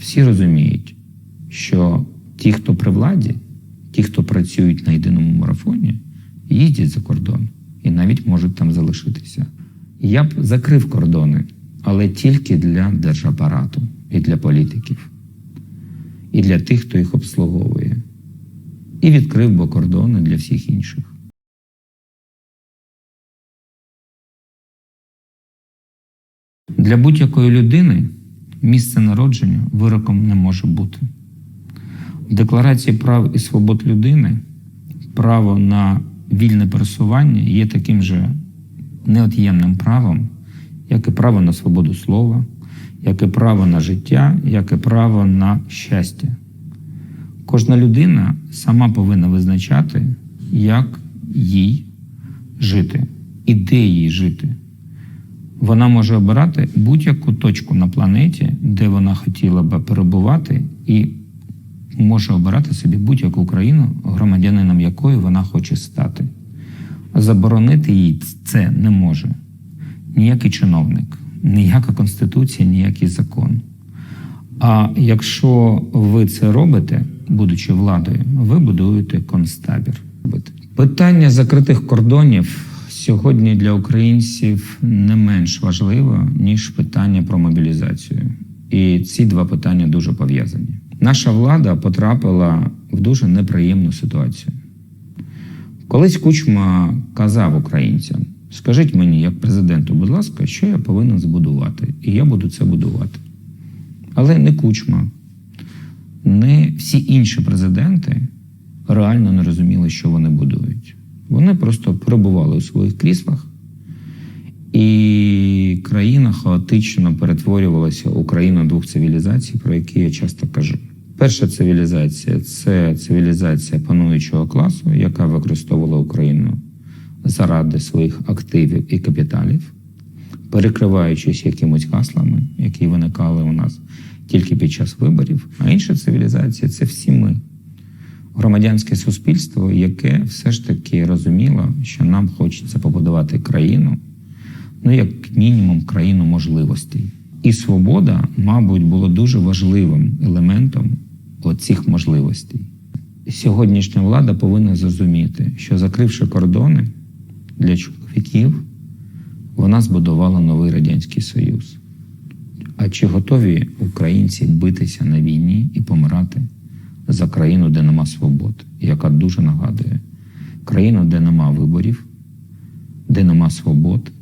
Всі розуміють, що ті, хто при владі, ті, хто працюють на єдиному марафоні, їздять за кордон і навіть можуть там залишитися. Я б закрив кордони, але тільки для держапарату і для політиків, і для тих, хто їх обслуговує, і відкрив би кордони для всіх інших. Для будь-якої людини місце народження вироком не може бути. В Декларації прав і свобод людини право на вільне пересування є таким же неот'ємним правом, як і право на свободу слова, як і право на життя, як і право на щастя. Кожна людина сама повинна визначати, як їй жити і де їй жити. Вона може обирати будь-яку точку на планеті, де вона хотіла би перебувати, і може обирати собі будь-яку країну, громадянином якої вона хоче стати. Заборонити їй це не може ніякий чиновник, ніяка конституція, ніякий закон. А якщо ви це робите, будучи владою, ви будуєте концтабір. Питання закритих кордонів сьогодні для українців не менш важливо, ніж питання про мобілізацію. І ці два питання дуже пов'язані. Наша влада потрапила в дуже неприємну ситуацію. Колись Кучма казав українцям: скажіть мені, як президенту, будь ласка, що я повинен збудувати, і я буду це будувати. Але не Кучма, не всі інші президенти реально не розуміли, що вони будують. Вони просто перебували у своїх кріслах, і країна хаотично перетворювалася у країну двох цивілізацій, про які я часто кажу. Перша цивілізація це цивілізація пануючого класу, яка використовувала Україну заради своїх активів і капіталів, перекриваючись якимось гаслами, які виникали у нас тільки під час виборів. А інша цивілізація це всі ми громадянське суспільство, яке все ж таки розуміло, що нам хочеться побудувати країну, ну як мінімум, країну можливостей. І свобода, мабуть, було дуже важливим елементом оцих можливостей. Сьогоднішня влада повинна зрозуміти, що закривши кордони для чоловіків, вона збудувала новий радянський союз. А чи готові українці битися на війні і помирати? За країну, де нема свобод, яка дуже нагадує країну, де нема виборів, де нема свобод,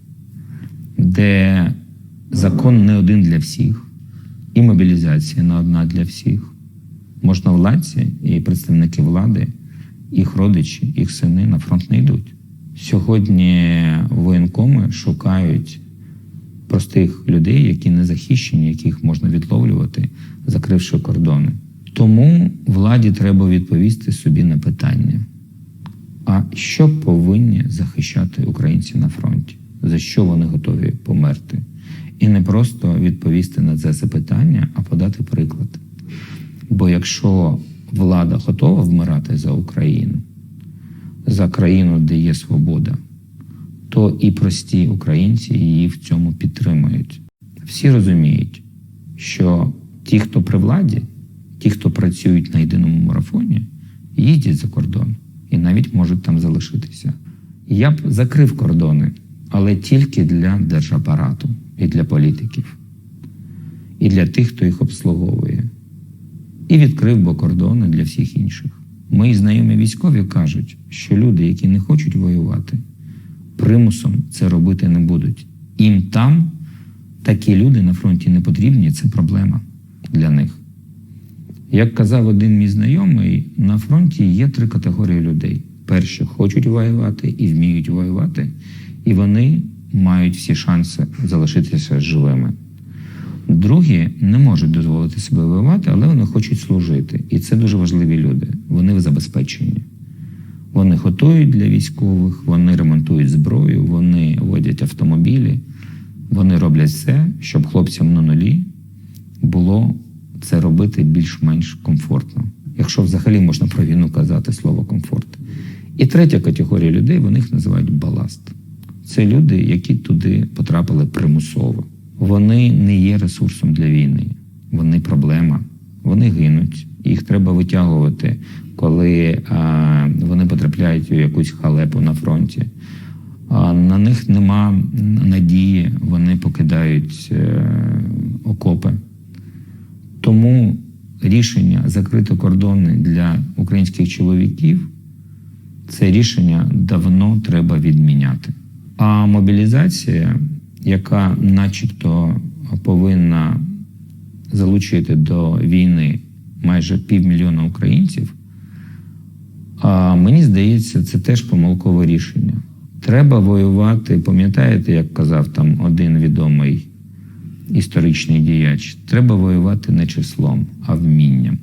де закон не один для всіх, і мобілізація не одна для всіх. Можновладці і представники влади, їх родичі, їх сини на фронт не йдуть. Сьогодні воєнкоми шукають простих людей, які не захищені, яких можна відловлювати, закривши кордони. Тому владі треба відповісти собі на питання: а що повинні захищати українці на фронті? За що вони готові померти? І не просто відповісти на це запитання, а подати приклад. Бо якщо влада готова вмирати за Україну, за країну, де є свобода, то і прості українці її в цьому підтримують. Всі розуміють, що ті, хто при владі, ті, хто працюють на єдиному марафоні, їздять за кордон і навіть можуть там залишитися. Я б закрив кордони, але тільки для держапарату і для політиків, і для тих, хто їх обслуговує, і відкрив би кордони для всіх інших. Мої знайомі військові кажуть, що люди, які не хочуть воювати, примусом це робити не будуть. Їм там такі люди на фронті не потрібні, це проблема для них. Як казав один мій знайомий, на фронті є три категорії людей: перші хочуть воювати і вміють воювати, і вони мають всі шанси залишитися живими. Другі не можуть дозволити себе воювати, але вони хочуть служити. І це дуже важливі люди. Вони забезпечені. Вони готують для військових, вони ремонтують зброю, вони водять автомобілі, вони роблять все, щоб хлопцям на нулі було це робити більш-менш комфортно, якщо взагалі можна про війну казати слово комфорт. І третя категорія людей, вони їх називають баласт. Це люди, які туди потрапили примусово. Вони не є ресурсом для війни. вони проблема, вони гинуть, їх треба витягувати, коли а, вони потрапляють у якусь халепу на фронті. А на них нема надії, вони покидають е, окопи. Тому рішення закрити кордони для українських чоловіків це рішення давно треба відміняти. А мобілізація, яка начебто повинна залучити до війни майже півмільйона українців, а мені здається, це теж помилкове рішення. Треба воювати, пам'ятаєте, як казав там один відомий історичний діяч, треба воювати не числом, а вмінням.